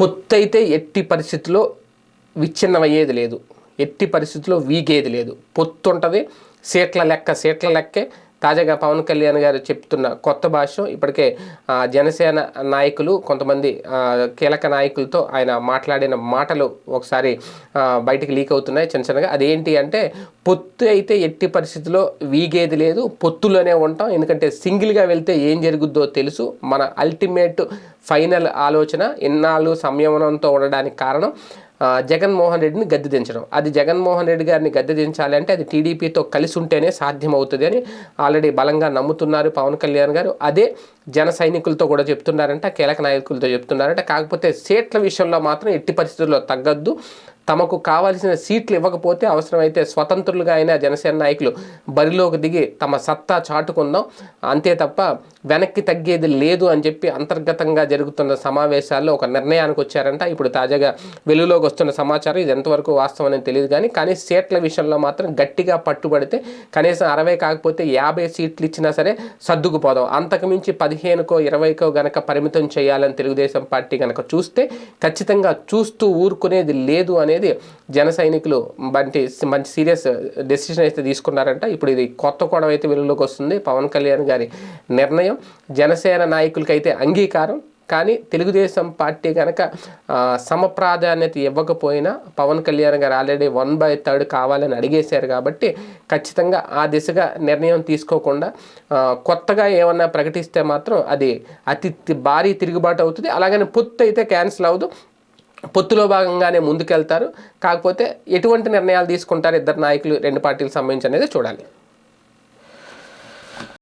పొత్తు అయితే ఎట్టి పరిస్థితుల్లో విచ్ఛిన్నమయ్యేది లేదు. ఎట్టి పరిస్థితుల్లో వీగేది లేదు. పొత్తు ఉంటుంది సీట్ల లెక్క సీట్ల లెక్కే తాజాగా పవన్ కళ్యాణ్ గారు చెప్తున్న కొత్త భాష ఇప్పటికే జనసేన నాయకులు కొంతమంది కీలక నాయకులతో ఆయన మాట్లాడిన మాటలు ఒకసారి బయటికి లీక్ అవుతున్నాయి చిన్న చిన్నగా. అదేంటి అంటే పొత్తు అయితే ఎట్టి పరిస్థితిలో వీగేది లేదు పొత్తులోనే ఉంటాం. ఎందుకంటే సింగిల్గా వెళ్తే ఏం జరుగుద్దో తెలుసు. మన అల్టిమేట్ ఫైనల్ ఆలోచన ఇన్నాళ్ళు సంయమనంతో ఉండడానికి కారణం జగన్మోహన్ రెడ్డిని గద్దె దించడం. అది జగన్మోహన్ రెడ్డి గారిని గద్దె దించాలి అంటే అది టీడీపీతో కలిసి ఉంటేనే సాధ్యమవుతుంది అని ఆల్రెడీ బలంగా నమ్ముతున్నారు పవన్ కళ్యాణ్ గారు. అదే జన సైనికులతో కూడా చెప్తున్నారంట కీలక నాయకులతో చెప్తున్నారంట. కాకపోతే సీట్ల విషయంలో మాత్రం ఎట్టి పరిస్థితుల్లో తగ్గద్దు. తమకు కావాల్సిన సీట్లు ఇవ్వకపోతే అవసరమైతే స్వతంత్రులుగా అయిన జనసేన నాయకులు బరిలోకి దిగి తమ సత్తా చాటుకుందాం. అంతే తప్ప వెనక్కి తగ్గేది లేదు అని చెప్పి అంతర్గతంగా జరుగుతున్న సమావేశాల్లో ఒక నిర్ణయానికి వచ్చారంట. ఇప్పుడు తాజాగా వెలుగులోకి వస్తున్న సమాచారం ఇది ఎంతవరకు వాస్తవం అనేది తెలియదు కానీ కానీ సీట్ల విషయంలో మాత్రం గట్టిగా పట్టుబడితే కనీసం అరవై కాకపోతే యాభై సీట్లు ఇచ్చినా సరే సర్దుకుపోదాం. అంతకుమించి పది పదిహేనుకో ఇరవైకో గనక పరిమితం చేయాలని తెలుగుదేశం పార్టీ గనక చూస్తే ఖచ్చితంగా చూస్తూ ఊరుకునేది లేదు అనేది జన సైనికులు వంటి మంచి సీరియస్ డెసిషన్ అయితే తీసుకున్నారంట. ఇప్పుడు ఇది కొత్త కోణం అయితే వెలుగులోకి వస్తుంది. పవన్ కళ్యాణ్ గారి నిర్ణయం. జనసేన నాయకులకైతే అంగీకారం. కానీ తెలుగుదేశం పార్టీ కనుక సమ సమప్రాధాన్యత ఇవ్వకపోయినా పవన్ కళ్యాణ్ గారు ఆల్రెడీ వన్ బై థర్డ్ కావాలని అడిగేశారు కాబట్టి ఖచ్చితంగా ఆ దిశగా నిర్ణయం తీసుకోకుండా కొత్తగా ఏమన్నా ప్రకటిస్తే మాత్రం అది అతి భారీ తిరుగుబాటు అవుతుంది. అలాగని పొత్తు అయితే క్యాన్సిల్ అవ్వదు. పొత్తులో భాగంగానే ముందుకెళ్తారు. కాకపోతే ఎటువంటి నిర్ణయాలు తీసుకుంటారు ఇద్దరు నాయకులు రెండు పార్టీలకు సంబంధించి అనేది చూడాలి.